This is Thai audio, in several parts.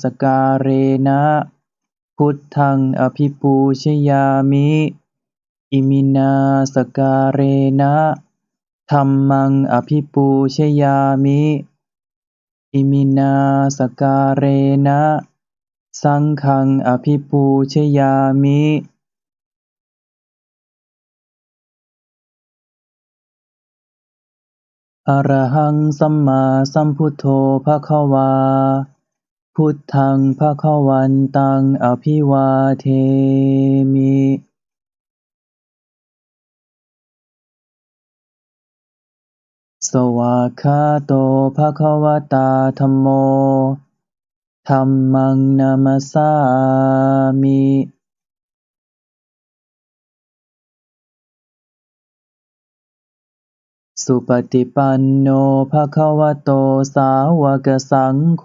สการเรนะ พุทธังอภิปูชยามิ อิมินาสการเรนะธรรมังอภิปูชยามิ อิมินาสการเรนะ สังฆังอภิปูชยามิอรหังสัมมาสัมพุทโธภะคะวา พุทธังภะคะวันตังอภิวาเทมิสวากขาโตภะคะวตาธัมโมธัมมังนามัสสามิสุปฏิปันโนภะคะวะโตสาวกสังโฆ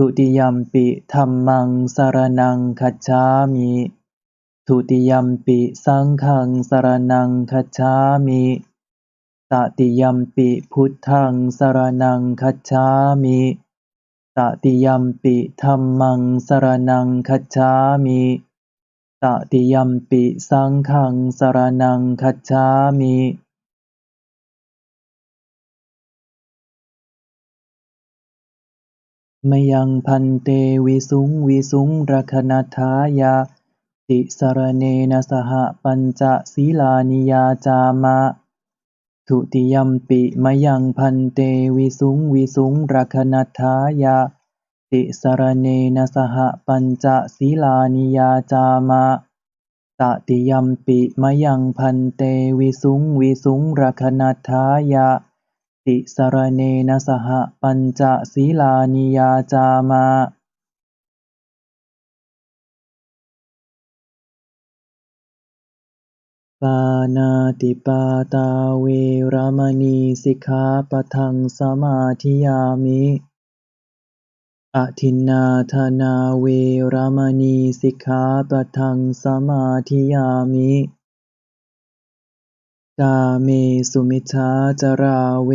ทุติยมปิธัมมังสารณังคัจฉามิทุติยมปิสังฆังสารณังคัจฉามิตติยมปิพุทธังสารณังคัจฉามิตติยมปิธัมมังสารณังคัจฉามิตติยมปิสังฆังสารณังคัจฉามิ มยังพันเตวิสุงวิสุงรคณทายา ติสรเนนะสหปัญจศีลานิยาจามะ ทุติยัมปิมยังพันเตวิสุงวิสุงรคณทายา ติสรเนนะสหปัญจศีลานิยาจามะตติยัมปิมยังพันเตวิสุงวิสุงรคณทายา ติสรเนนะสหปัญจศีลานิยาจามะปานาติปาตาเวรมณีสิกขาปทังสมาธิยามิอทินนาธนาเวรมณีสิกขาปทังสมาธิยามิ กาเมสุมิชฌาจาราเว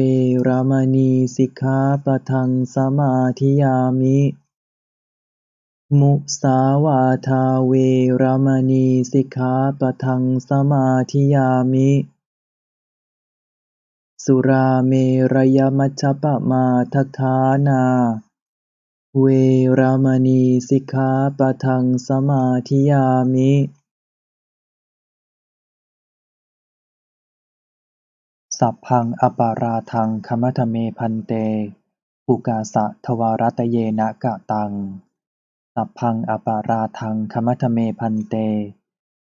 รมณี สิกขาปะทังสมาธิยามิ มุสาวาทาเวรมณี สิกขาปะทังสมาธิยามิ สุราเมรยมัชฌปมาทัฏฐานา เวรมณี สิกขาปะทังสมาธิยามิ สัพพังอปาราทังคมัทเมพันเต อุกาสะทวารัตเยนะกะตัง สัพพังอปาราทังคมัทเมพันเต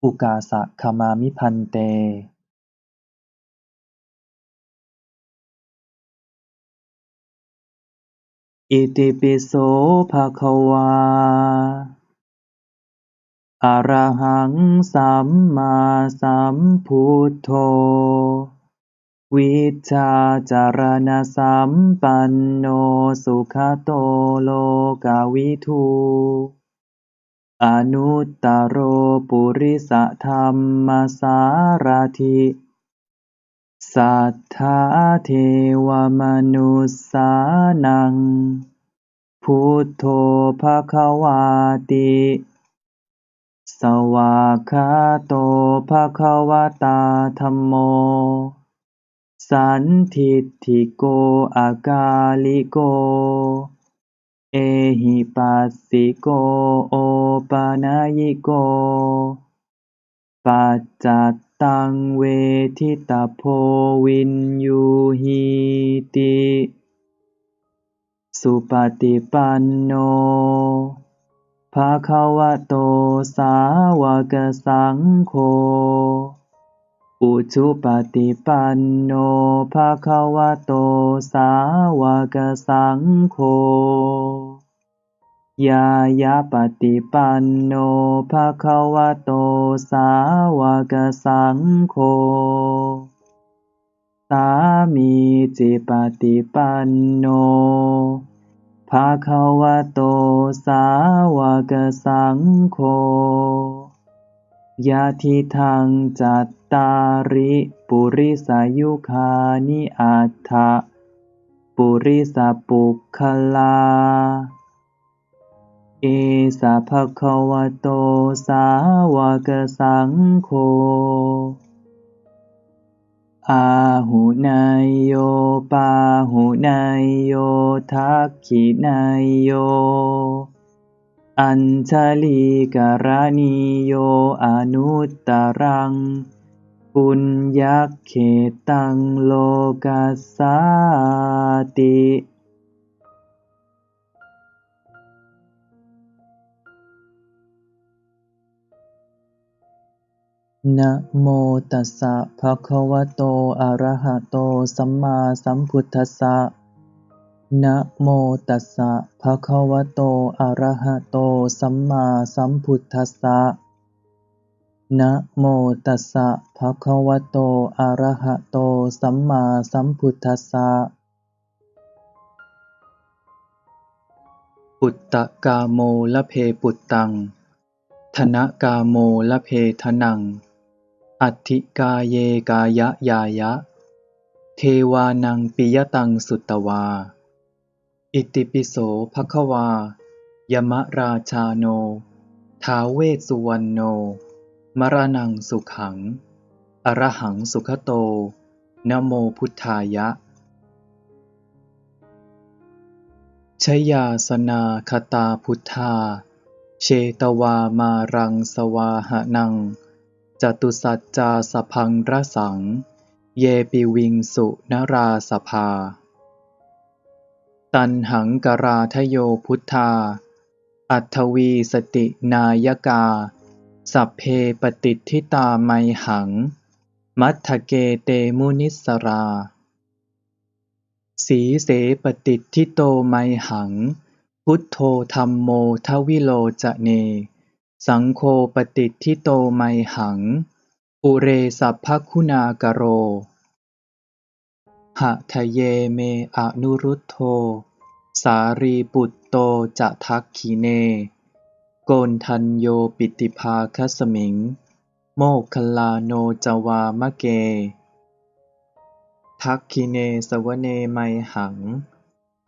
อุกาสะคมามิพันเต อิติปิโสภะคะวาอะระหังสัมมาสัมพุทโธ วิชชาจารณสัมปันโน สุขโตโลกาวิทูอนุตตโรปุริสธรรมสารถิสัทธาเทวมนุสสานัง พุทโธภควาติ สวากขาโตภควตาธัมโม สันทิฏฐิโกอากาลิโก เอหิปัสสิโกโอปานายิโก ปัจจัตตังเวทิตาโพวินยูหิติ สุปฏิปันโนภาควะโตสาวกสังโฆ อุชุปฏิปันโนภาควะโตสาวกสังโฆ ยายาปฏิปันโนภะคะวะโตสาวกสังโฆ สามีจิปฏิปันโนภะคะวะโตสาวกสังโฆ ยาทิทังจัตตาริปุริสายุคานิอัตถะปุริสปุคลา เอสะภคะวโตสาวกสังโฆอาหุนายโยปาหุนายโยทักขินายโย อัญชลีกรณีโยอนุตตรัง ปุญญเขตังโลกัสสาตินะโมตัสสะภะคะวะโต อะระหะโต สัมมาสัมพุทธัสสะ นะโมตัสสะภะคะวะโต อะระหะโต สัมมาสัมพุทธัสสะ นะโมตัสสะภะคะวะโต อะระหะโต สัมมาสัมพุทธัสสะ ปุตตะกาโมละเพปุตตัง ธนกาโมละเพทนัง อัตถิกาเยกายะยายะ เทวานังปิยตังสุตตวา อิติปิโสภควา ยมราชาโน ท้าเวสสุวรรณโน มรนังสุขัง อรหังสุขโต นโมพุทธายะ ชยาสนาคตาพุทธา เชตวามารังสวาหนัง จตุสัจจาสพังระสัง เยปิวิงสุนราสภา ตันหังกราทโยพุทธา อัทวีสตินายกา สัพเพปฏิทิตาไมหัง มัทธเกเตมุนิสรา สีเสปฏิทิโตไมหัง พุทโธธรรมโมทวิโลจะเน สังโฆปฏิทิโตไมหังปุเรสัพพคุณากโร หะทะเยเมอนุรุตโธ สารีปุตโตจะทักขีเน โกนทันโยปิติภาคสมิง โมคคลาโนจวามะเก ทักขีเนสวเนไมหัง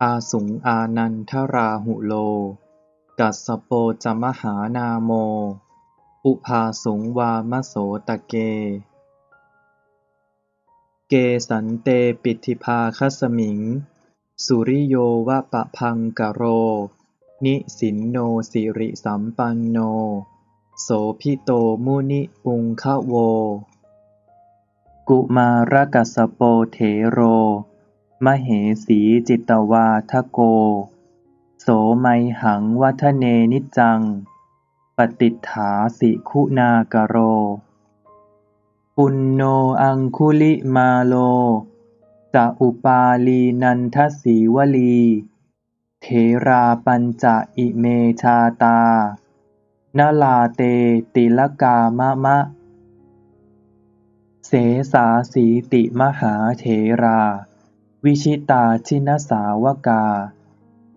อาสุงอานันทราหุโล กัสสโปจมหานาโม อุภาสุงวามโสตะเก เกสันเตปิธิภาคสมิง สุริโยวะปะพังกะโร นิสินโนสิริสัมปันโน โสพิโตมุนิปุงคะโว กุมารกัสโปเถโร มเหสีจิตวาทโก โสไมหังวัฒเนนิจัง ปฏิฐาสิคุณากโร ปุณโญอังคุลิมาโล จะ อุปาลีนันทสีวลีเถราปัญจะอิเมชาตานลาเตติลกามะมะ เสสาสีติมหาเถรา วิชิตาชินสาวกา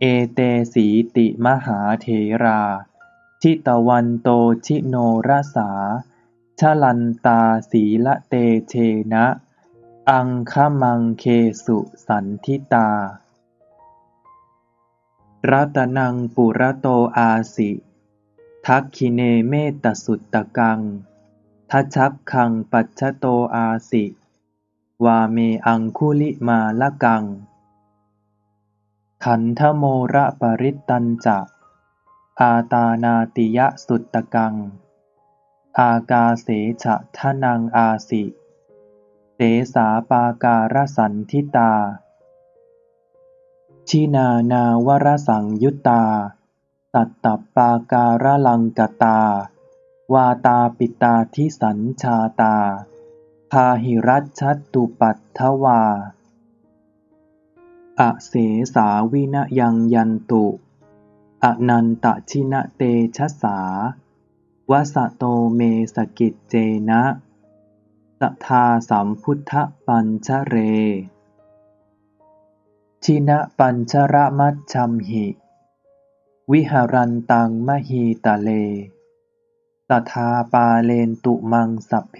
เอเตสีติมหาเถรา ทิตวันโตชิโนรสา ชลันตาสีละเตเชนะ อังคมังเคสุสันทิตา รัตนังปุระโตอาสิ ทักขิเนเมตสุตตะกัง ทัชักคังปัจฉโตอาสิ วาเมอังคุลิมาละกัง ขันธโมระปริตตัญจะ อาตานาติยะสุตตะกัง อากาเสฉะทะนังอาสิเสสาปาการสันทิตา ชินานาวรสังยุตตาสัตตปาการลังกตา วาตาปิตาทิสัญชาตาพาหิรัชชัตตุปัตถวาอเสสาวินยังยันตุ อนันตชินเตชะสา วสโตเมสกิจเจนะสัทาสัมพุทธปัญชเร ชินะปัญชระมัชชัมหิ วิหารันตังมหีตะเลสัทาปาเลนตุมังสัพเพ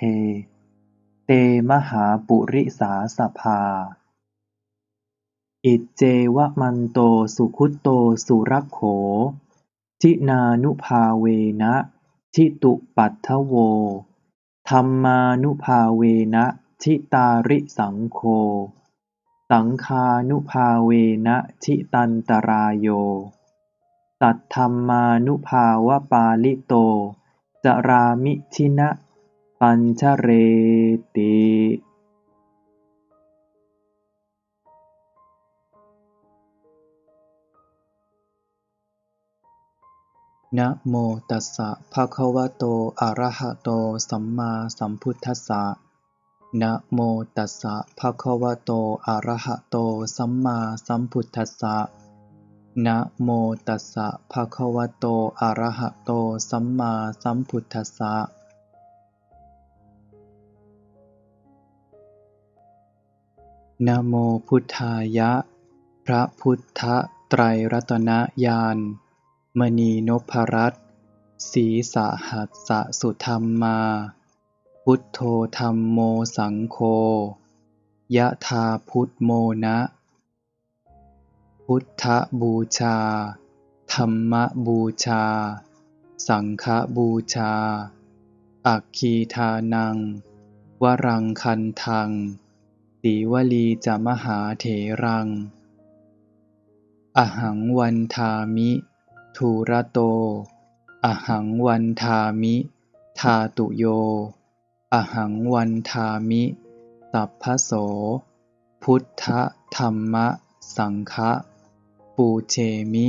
เตมหาปุริสาสภา อิเจวะมันโตสุคุตโตสุรักโข จินานุภาเวนะ ทิตุปัฏฐโวธรรมานุภาเวนะ ทิตาริสังโฆ สังคานุภาเวนะทิตันตรายโยสัตธรรมานุภาวะปาลิโต จรามิชินะ ปัญชเรติ นะโมตัสสะภะคะวะโต อะระหะโต สัมมาสัมพุทธัสสะ นะโมตัสสะภะคะวะโต อะระหะโต สัมมาสัมพุทธัสสะ นะโมตัสสะภะคะวะโต อะระหะโต สัมมาสัมพุทธัสสะนะโมพุทธายะ พระพุทธไตรรัตนญาณ มณีนพรัตน์ศรีสหัสสสุธรรมา พุทโธธรรมโมสังโฆยะธาพุทโมนะ พุทธบูชา ธรรมบูชา สังฆบูชา อักคีทานัง วรังคันทังสีวลีจะมหาเถรัง อหังวันทามิ ทูระโต อหังวันทามิ ทาตุโย อหังวันทามิสัพพโส พุทธธรรมะ สังฆะปูเชมิ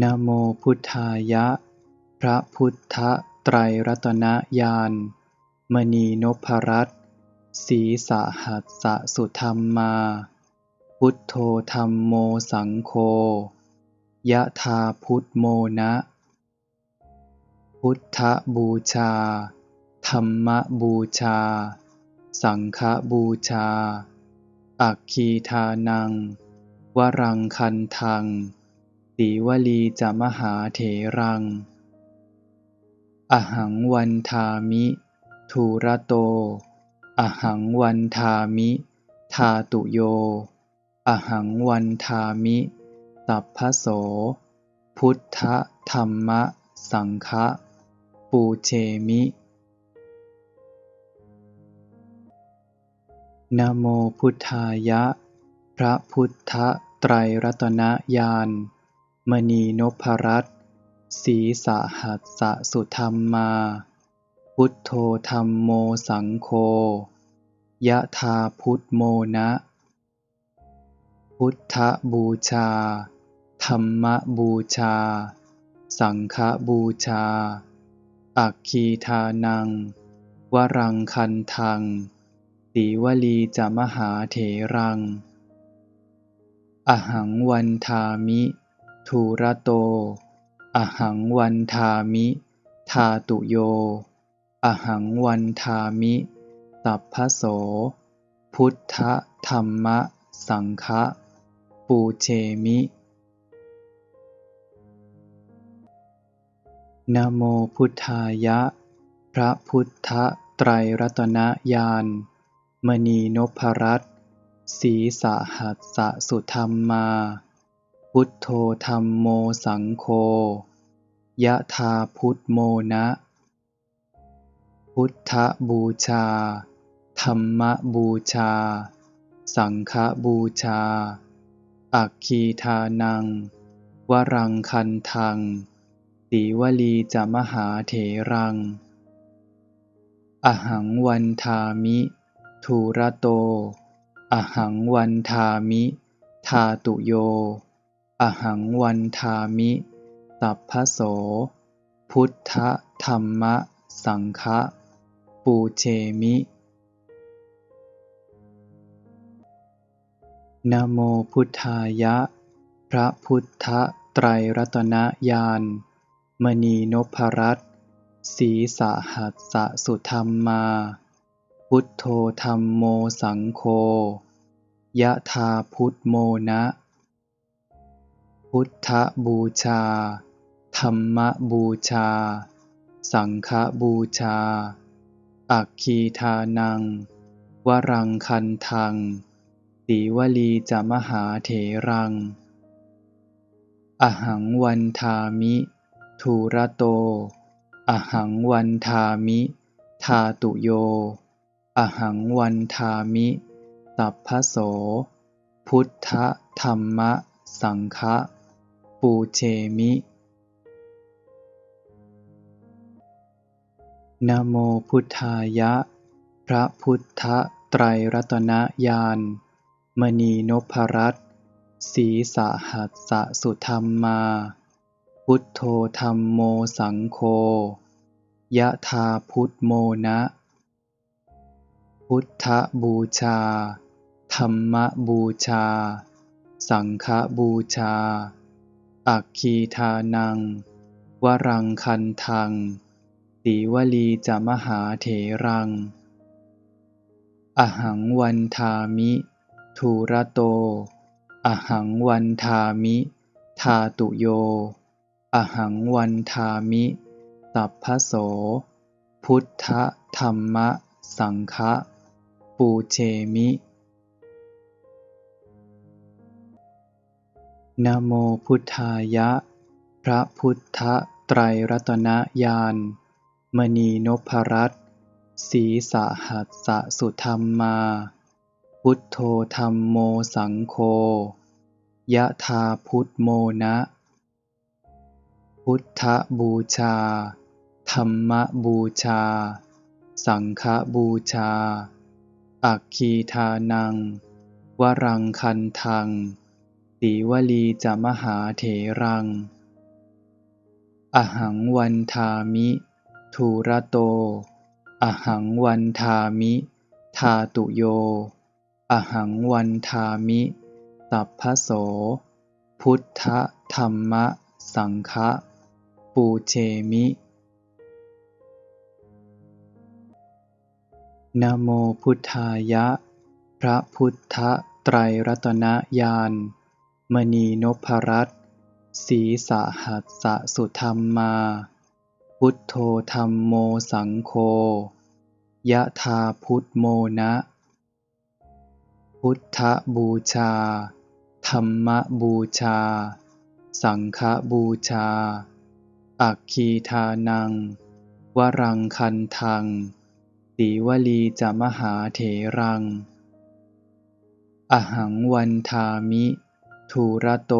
นโมพุทธายะ พระพุทธไตรรัตนญาณมณีนพรัตน์ศีสหัสสสุธรรมมา พุทโธธรรมโมสังโฆ ยะธาพุทโมนะ พุทธบูชา ธรรมบูชา สังฆบูชา อักคีทานัง วรังคันทังสีวลีจะมหาเถรัง อหังวันทามิทูระโต อหังวันทามิ ทาตุโย อหังวันทามิสัพพโส พุทธธรรมะ สังฆะปูเชมิ นโมพุทธายะ พระพุทธไตรรัตนญาณมณีนพรัตศีสหัสสสุธรรมมา พุทโธธรรมโมสังโฆยะธาพุทโมนะ พุทธบูชา ธรรมบูชา สังฆบูชา อักคีทานัง วรังคันทังสีวลีจะมหาเถรัง อหังวันทามิ ทูระโต อหังวันทามิ ทาตุโย อหังวันทามิสัพพโส พุทธธรรมสังฆ ปูเชมิ นโมพุทธายะ พระพุทธไตรรัตนญาณ มณีนพรัตน์ศีสหัสสสุธรรมมา พุทโธธรรมโมสังโฆ ยะธาพุทโมนะ พุทธบูชา ธรรมบูชา สังฆบูชา อักคีทานัง วรังคันทังสีวลีจะมหาเถรัง อหังวันทามิทูระโต อหังวันทามิ ทาตุโย อหังวันทามิสัพพโส พุทธธรรมสังฆปูเชมิ นะโมพุทธายะ พระพุทธไตรรัตนญาณมณีนพรัตน์สีสหัสสะสุธรรมมา พุทโธธรรมโมสังโฆยะธาพุทโมนะ พุทธบูชา ธรรมบูชา สังฆบูชา อักคีทานัง วรังคันทัง สีวลีจะมหาเถรัง อหังวันทามิ ทูระโต อหังวันทามิ ทาตุโย อหังวันทามิสัพพโส พุทธธรรมสังฆะปูเชมิ นโมพุทธายะ พระพุทธไตรรัตนญาณ มณีนพรัตน์สีสหัสสสุธรรมมา พุทโธธรรมโมสังโฆยะธาพุทโมนะ พุทธบูชา ธรรมบูชา สังฆบูชา อักคีทานัง วรังคันทังสีวลีจะมหาเถรัง อหังวันทามิ ทูระโต อหังวันทามิ ทาตุโย อหังวันทามิสัพพโส พุทธธรรมสังฆปูเชมิ นโมพุทธายะ พระพุทธไตรรัตนญาณมณีนพรัตน์สีสหัสสสุธรรมมา พุทโธธรรมโมสังโฆ ยะธาพุทโมนะ พุทธบูชา ธรรมบูชา สังฆบูชา อักคีทานัง วรังคันทังสีวลีจะมหาเถรัง อหังวันทามิทูระโต อหังวันทามิ ทาตุโย อหังวันทามิสัพพโส พุทธธรรมสังฆปูเชมินโมพุทธายะ พระพุทธไตรรัตนญาณมณีนพรัตสีสหัสสะสุธรรมมา พุทโธธรรมโมสังโฆยะธาพุทโมนะ พุทธบูชา ธรรมบูชา สังฆบูชา อักคีทานัง วรังคันทังสีวลีจะมหาเถรัง อหังวันทามิ ทูระโต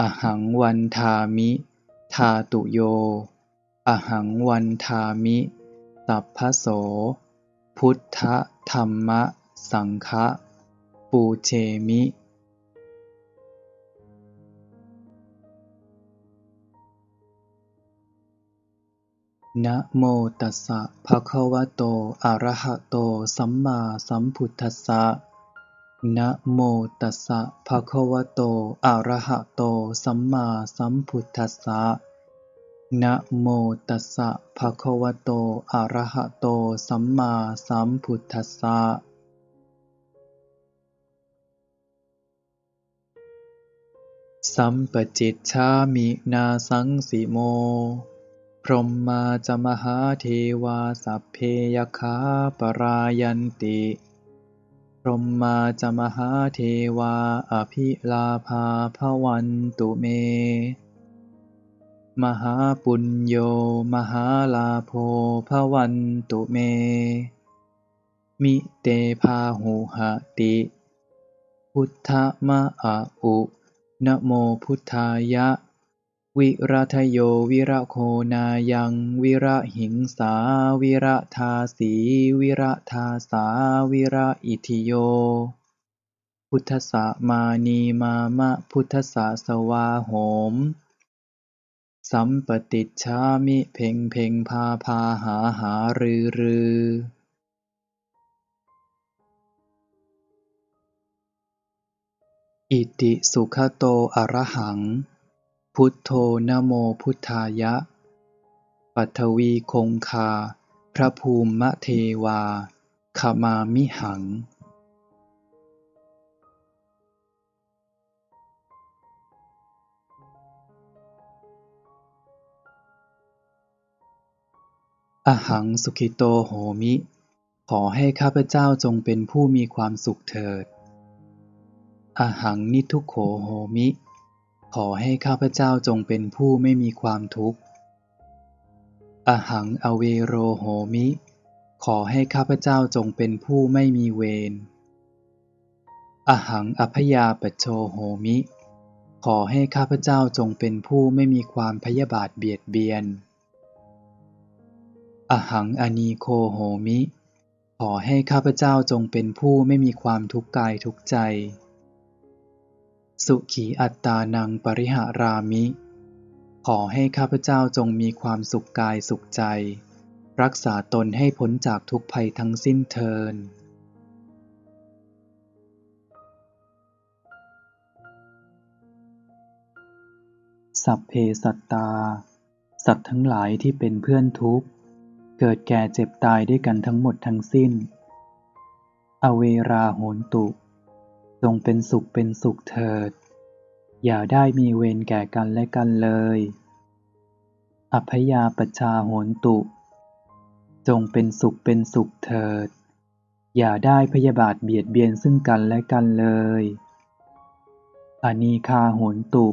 อหังวันทามิ ทาตุโย อหังวันทามิสัพพโส พุทธธรรมสังฆ ปูเชมินะโมตัสสะภะคะวะโต อะระหะโต สัมมาสัมพุทธัสสะ นะโมตัสสะภะคะวะโต อะระหะโต สัมมาสัมพุทธัสสะ นะโมตัสสะภะคะวะโต อะระหะโต สัมมาสัมพุทธัสสะ สัมปจิตชามินาสังสิโม พรหมาจมหาเทวาสัพเพยคาปรายันติ พรหมาจมหาเทวาอภิลาภาภวันตุเม มหาปุญโยมหาลาโภภวันตุเม มิเตภาหุหติ พุทธมะอะอุ นะโมพุทธายะ วิรัทโยวิระโคนายัง วิระหิงสา วิระทาสี วิระทาสา วิระอิทิโย พุทธสะมานีมามะพุทธสะสวาโหม สัมปติชามิเพ่งเพ่งพาพาหาหารือรือ อิติสุขโตอรหัง พุทโธนโมพุทธายะ ปัทวีคงคา พระภูมิมะเทวาขมามิหัง อหังสุขิโตโหมิ ขอให้ข้าพเจ้าจงเป็นผู้มีความสุขเถิด อหังนิทุโขโหมิ ขอให้ข้าพเจ้าจงเป็นผู้ไม่มีความทุกข์อหังอเวโรโหมิ ขอให้ข้าพเจ้าจงเป็นผู้ไม่มีเวรอหังอภยาปโชโหมิ ขอให้ข้าพเจ้าจงเป็นผู้ไม่มีความพยาบาทเบียดเบียนอหังอนีโคโหมิ ขอให้ข้าพเจ้าจงเป็นผู้ไม่มีความทุกข์กายทุกใจ สุขีอัตตานังปริหารามิ ขอให้ข้าพเจ้าจงมีความสุขกายสุขใจ รักษาตนให้พ้นจากทุกภัยทั้งสิ้นเทินสัพเพสัตตา สัตว์ทั้งหลายที่เป็นเพื่อนทุกข์ เกิดแก่เจ็บตายด้วยกันทั้งหมดทั้งสิ้น อเวราโหนตุ จงเป็นสุขเป็นสุขเถิด อย่าได้มีเวรแก่กันและกันเลยอัพยาปชาโหนตุ จงเป็นสุขเป็นสุขเถิด อย่าได้พยาบาทเบียดเบียนซึ่งกันและกันเลย อนีคาโหนตุ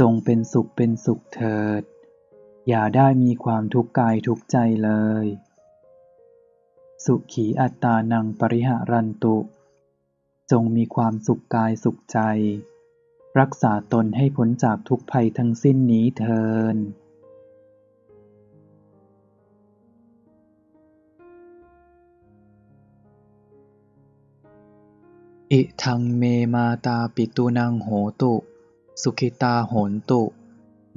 จงเป็นสุขเป็นสุขเถิด อย่าได้มีความทุกข์กายทุกใจเลย สุขีอัตตานังปริหารันตุ จงมีความสุขกายสุขใจ รักษาตนให้พ้นจากทุกภัยทั้งสิ้นนี้เทินอิทังเมมาตาปิตุนังโหตุ สุขิตาโหนตุ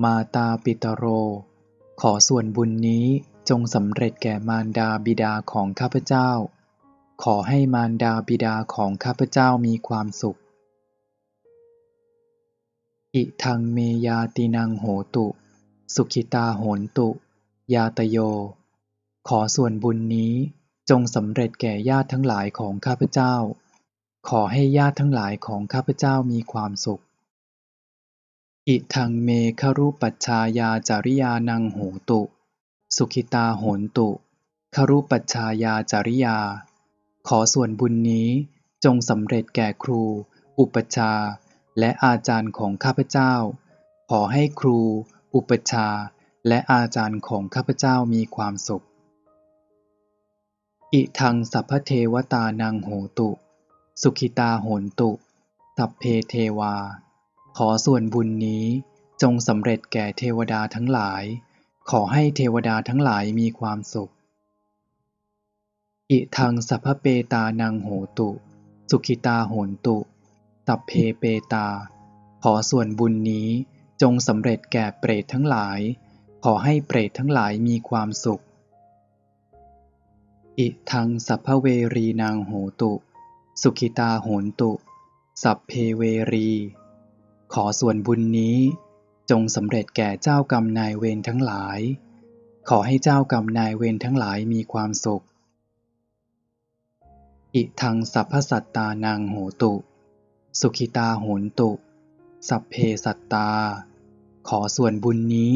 มาตาปิตโร ขอส่วนบุญนี้จงสำเร็จแก่มารดาบิดาของข้าพเจ้า ขอให้มารดาบิดาของข้าพเจ้ามีความสุข อิทังเมยาตินังโหตุ สุขิตาโหนตุ ยาตโย ขอส่วนบุญนี้จงสำเร็จแก่ญาติทั้งหลายของข้าพเจ้า ขอให้ญาติทั้งหลายของข้าพเจ้ามีความสุข อิทังเมครุปัชชายาจาริยานังโหตุ สุขิตาโหนตุครุปัชชายาจาริยา ขอส่วนบุญนี้จงสำเร็จแก่ครู อุปชา และอาจารย์ของข้าพเจ้า ขอให้ครู อุปชา และอาจารย์ของข้าพเจ้ามีความสุข อิทังสัพพเทวตานังโหตุ สุขิตาโหนตุ สัพเพเทวา ขอส่วนบุญนี้จงสำเร็จแก่เทวดาทั้งหลาย ขอให้เทวดาทั้งหลายมีความสุข อิทังสัพพเปตานังโหตุ สุขิตาโหนตุตับเพเปตา ขอส่วนบุญนี้จงสำเร็จแก่เปรตทั้งหลาย ขอให้เปรตทั้งหลายมีความสุข อิทังสัพพเวรีนางโหตุ สุขิตาโหนตุ สัพเพเวรี ขอส่วนบุญนี้จงสำเร็จแก่เจ้ากรรมนายเวรทั้งหลาย ขอให้เจ้ากรรมนายเวรทั้งหลายมีความสุข อิทังสัพพสัตตานังโหตุ สุขิตาโหนตุ สัพเพสัตตา ขอส่วนบุญนี้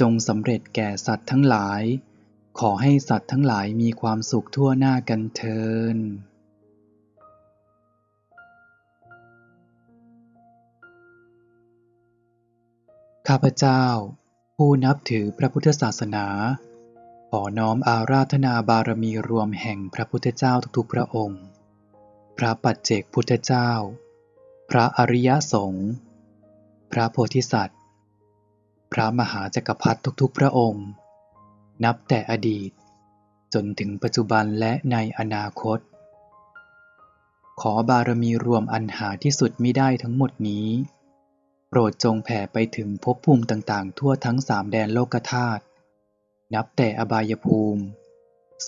จงสำเร็จแก่สัตว์ทั้งหลาย ขอให้สัตว์ทั้งหลายมีความสุขทั่วหน้ากันเทินข้าพเจ้า ผู้นับถือพระพุทธศาสนา ขอน้อมอาราธนาบารมีรวมแห่งพระพุทธเจ้าทุกๆพระองค์ พระปัจเจกพุทธเจ้า พระอริยสงฆ์ พระโพธิสัตว์ พระมหาจักรพรรดิทุกๆพระองค์ นับแต่อดีต จนถึงปัจจุบันและในอนาคต ขอบารมีรวมอันหาที่สุดมิได้ทั้งหมดนี้ โปรดจงแผ่ไปถึงภพภูมิต่างๆ ทั่วทั้งสามแดนโลกธาตุ นับแต่อบายภูมิ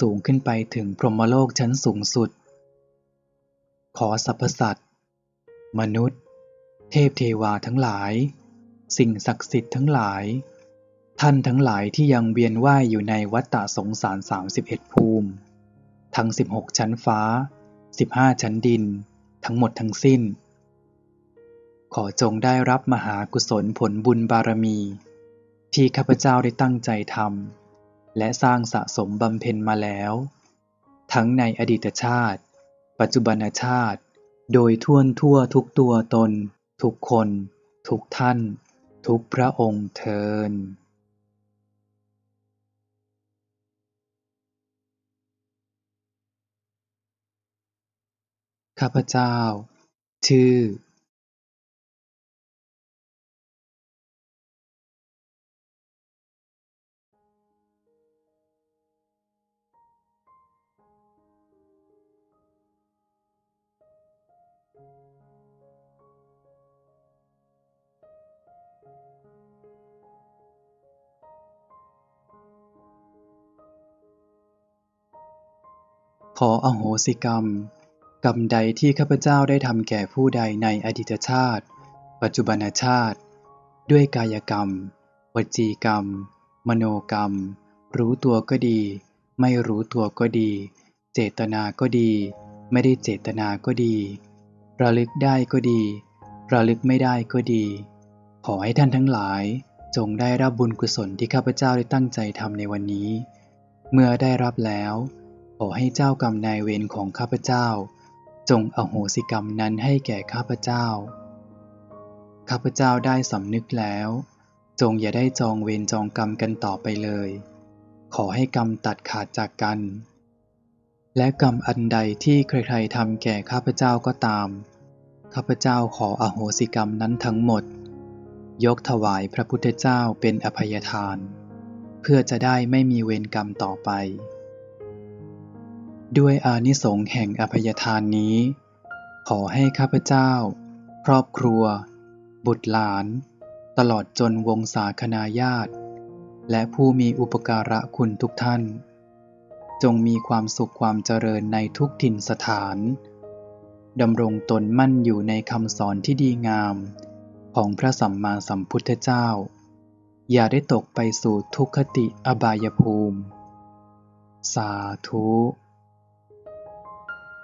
สูงขึ้นไปถึงพรหมโลกชั้นสูงสุด ขอสรรพสัตว์มนุษย์ เทพเทวาทั้งหลาย สิ่งศักดิ์สิทธิ์ทั้งหลาย ท่านทั้งหลายที่ยังเวียนว่ายอยู่ในวัฏฏะสงสาร 31 ภูมิ ทั้ง 16 ชั้นฟ้า 15 ชั้นดิน ทั้งหมดทั้งสิ้น ขอจงได้รับมหากุศลผลบุญบารมีที่ข้าพเจ้าได้ตั้งใจทำ และสร้างสะสมบำเพ็ญมาแล้ว ทั้งในอดีตชาติ ปัจจุบันชาติ โดยท่วนทั่วทุกตัวตน ทุกคน ทุกท่าน ทุกพระองค์เทินข้าพเจ้า ชื่อ ขออโหสิกรรม กรรมใดที่ข้าพเจ้าได้ทำแก่ผู้ใดในอดีตชาติ ปัจจุบันชาติ ด้วยกายกรรม วจีกรรม มโนกรรม รู้ตัวก็ดี ไม่รู้ตัวก็ดี เจตนาก็ดี ไม่ได้เจตนาก็ดี ระลึกได้ก็ดี ระลึกไม่ได้ก็ดี ขอให้ท่านทั้งหลาย จงได้รับบุญกุศลที่ข้าพเจ้าได้ตั้งใจทำในวันนี้ เมื่อได้รับแล้ว ขอให้เจ้ากรรมนายเวรของข้าพเจ้า จงอโหสิกรรมนั้นให้แก่ข้าพเจ้า ข้าพเจ้าได้สำนึกแล้ว จงอย่าได้จองเวรจองกรรมกันต่อไปเลย ขอให้กรรมตัดขาดจากกัน และกรรมอันใดที่ใครๆทำแก่ข้าพเจ้าก็ตาม ข้าพเจ้าขออโหสิกรรมนั้นทั้งหมด ยกถวายพระพุทธเจ้าเป็นอภัยทาน เพื่อจะได้ไม่มีเวรกรรมต่อไป ด้วยอานิสงส์แห่งอภัยทานนี้ ขอให้ข้าพเจ้า ครอบครัว บุตรหลาน ตลอดจนวงศาคณาญาติ และผู้มีอุปการะคุณทุกท่าน จงมีความสุขความเจริญในทุกถิ่นสถานดำรงตนมั่นอยู่ในคำสอนที่ดีงาม ของพระสัมมาสัมพุทธเจ้า อย่าได้ตกไปสู่ทุกขติอบายภูมิ สาธุ